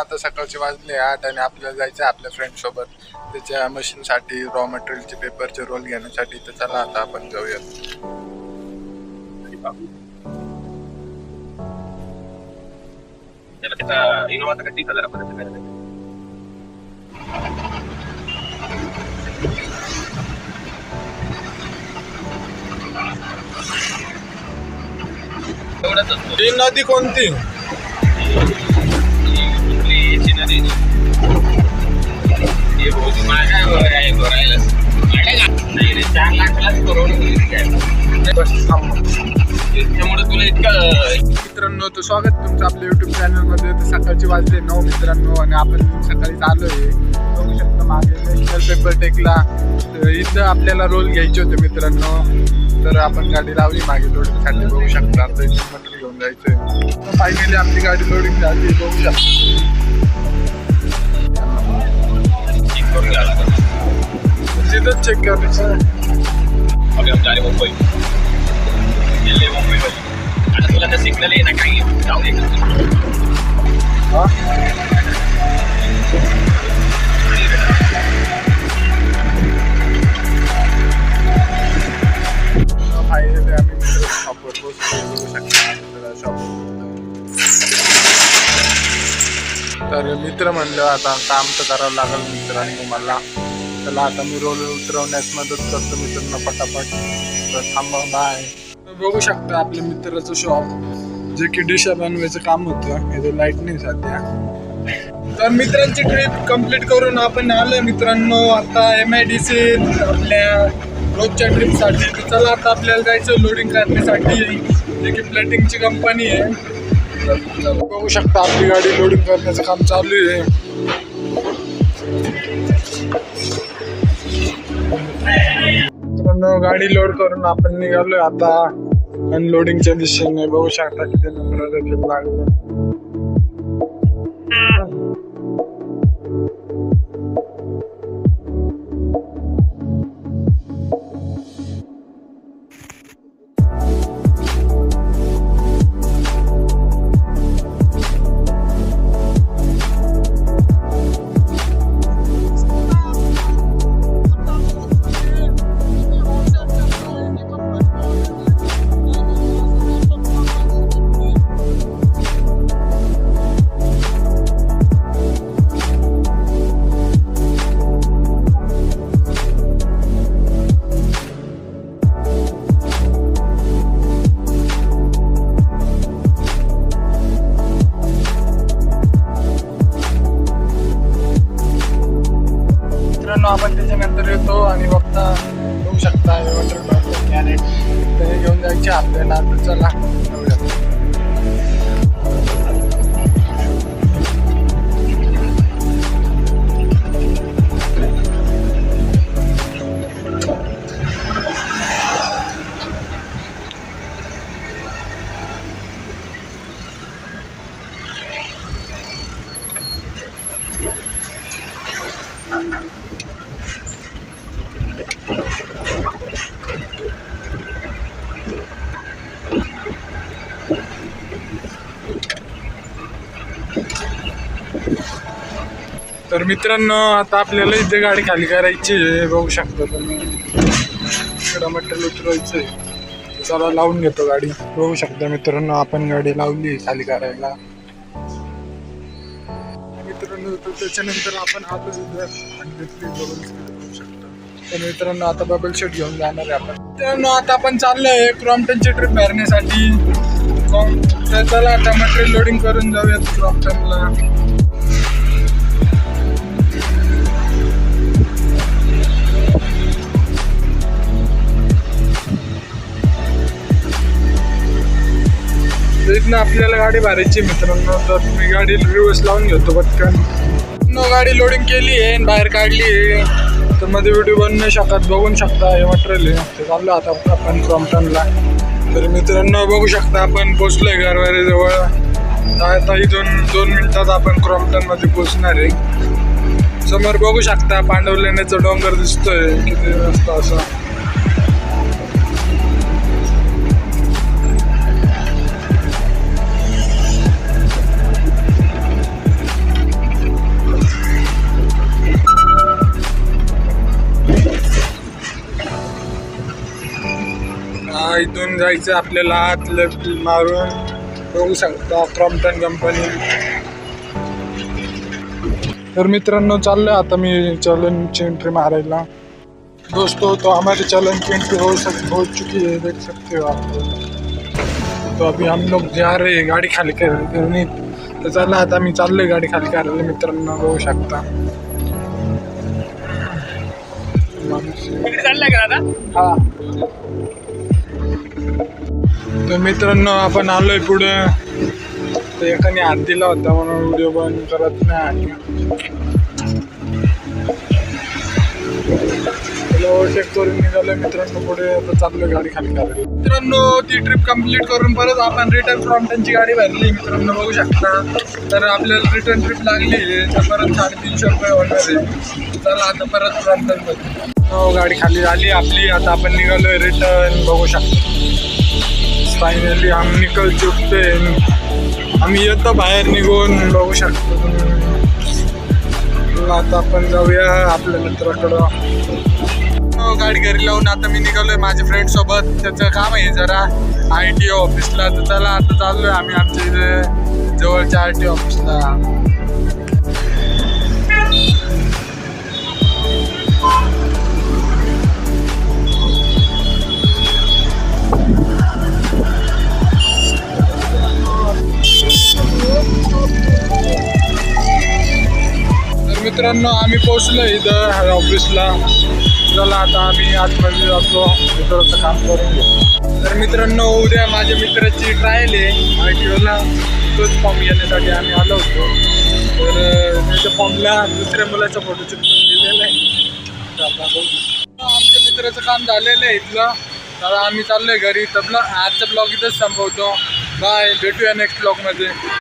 आता सकाळचे वाजले आठ आणि आपल्याला जायचं आपल्या फ्रेंड सोबत. त्याच्या मशीनसाठी रॉ मटेरियलचे पेपरचे रोल घेण्यासाठी. तर चला आता आपण जाऊयात. ही नदी कोणती? चार लाखालाच त्याच्यामुळे तुला इतकं मित्रांनो तर स्वागत तुमचं आपल्या युट्यूब चॅनलमध्ये तर सकाळची वाजले नऊ मित्रांनो आणि आपण सकाळी आलोय बघू शकतो मागे नॅशनल पेपर टेकला इथं आपल्याला रोल घ्यायचे होते मित्रांनो. तर आपण गाडी लावली मागे लोडिंगसाठी बघू शकता आता इथे मटेरियल घेऊन जायचंय. फायनली आपली गाडी लोडिंग झाली. बघू शकता. चेक करून घ्यावं लागतं तिथंच चेक करायचं अभी हम जा रहे मुंबई गेले मुंबईमध्ये आता तुला तर सिग्नल आहे ना काही जाऊ दे हा फायनली आम्ही मित्र म्हणजे मित्र म्हणलं आता काम तर करावं लागेल मित्रांनी मला. त्याला आता मी रोल उतरवण्यास मदत करतो मित्रांना पटापट. तर थांबा बाय बघू शकता आपल्या मित्राचं शॉप जे की डिशा बनवायचं काम होतं याचं लाइट नाही सध्या. तर मित्रांची ट्रिप कंप्लीट करून आपण आलो मित्रांनो. आता एम आय डी सी आपल्या रोजच्या ट्रिपसाठी तर चला आता आपल्याला जायचं लोडिंग करण्यासाठी जे की प्लेटिंगची कंपनी आहे. बघू शकता आपली गाडी लोडिंग करण्याचं काम चालू आहे. गाडी लोड करून आपण निघालोय आता. अनलोडिंगच्या दिशेने बघू शकता किती नंबर लागलं आपल्याला तर चला तर मित्रांनो आता आपल्याला इथे गाडी खाली करायची आहे. बघू शकतो तुम्ही. इकडं मटेरियल उतरवायचं आहे चला लावून घेतो गाडी. बघू शकता मित्रांनो आपण गाडी लावली खाली करायला. मित्रांनो तर त्याच्यानंतर आपण आलो इथं बघू तर मित्रांनो आता बबल घेऊन जाणार आहे आपण. मित्रांनो आता आपण चाललोय क्रॉम्प्टनची ट्रिप भरण्यासाठी तर चला आता मटेरियल लोडिंग करून जाऊयात क्रॉम्प्टनला इथनं आपल्याला गाडी भरायची मित्रांनो. तर मी गाडी रिवर्स लावून घेतो पटकन. न गाडी लोडिंग केली आहे आणि बाहेर काढली आहे. तर मध्ये व्हिडिओ बनवू नाही शकत बघून शकता. हे मटेरियल आहे. ते चाललं आता आपण क्रॉम्प्टनला तर मित्रांनो बघू शकता आपण पोचलोय आहे तर आता इथून दोन मिनिटात आपण क्रॉम्पटनमध्ये पोचणार आहे. समोर बघू शकता पांडवलेण्याचा डोंगर दिसतोय. किती मस्त असं. इथून जायचं आपल्याला आत लेफ्ट मारून. बघू शकता क्रॉम्प्टन कंपनी तर मित्रांनो चाललोय आता मी चॅलेंजची एंट्री मारायला. दोस्तों तो हमारे चैनल की एंट्री हो सक हो चुकी है देख सकते हो आप। तो अभी हम लोग जा रहे हैं गाडी खाली कर करणे तर चला आता मी चाललोय गाडी खाली करायला मित्रांनो बघू शकता. माणूस आहे. हा. तर मित्रांनो आपण आलोय पुढे. तर एकाने हात दिला होता म्हणून व्हिडिओ बंद करत नाही ओव्हरटेक करून निघालोय मित्रांनो पुढे. आता चाललोय गाडी खाली करायला. मित्रांनो ती ट्रिप कंप्लीट करून परत आपण रिटर्न फ्रॉम त्यांची गाडी भरली. मित्रांनो बघू शकता. तर आपल्याला रिटर्न ट्रिप लागली तर परत साडेतीनशे रुपये होणार आहे. चला आता परत फ्रॉम हो गाडी खाली झाली आपली. आता आपण निघालोय रिटर्न बघू शकतो. फायनली आम्ही निकल चुकते आम्ही येतो बाहेर निघून बघू शकतो. आता आपण जाऊया आपल्या मित्राकडं. हो, गाडी घरी लावून आता मी निघालोय माझ्या फ्रेंड सोबत. त्याचं काम आहे जरा आय टी ऑफिसला तर चला आता चाललोय आम्ही आमच्या इथे जवळच्या आय टी ऑफिसला मित्रांनो आम्ही पोहोचलो इथं ह्या ऑफिसला चला आता आम्ही आतमध्ये जातो मित्राचं काम करून घेऊ. तर मित्रांनो उद्या माझ्या मित्राची ट्रायल आहे आय टी ओला तोच फॉर्म घेण्यासाठी आम्ही आलो होतो. तर त्याच्या फॉर्मला दुसऱ्या मुलाचा फोटो चिपकून दिलेला आहे. आमच्या मित्राचं काम झालेलं आहे इथलं. तर आम्ही चाललोय घरी. तर ब्लॉग आजचा ब्लॉग इथंच संपवतो. बाय भेटूया नेक्स्ट ब्लॉगमध्ये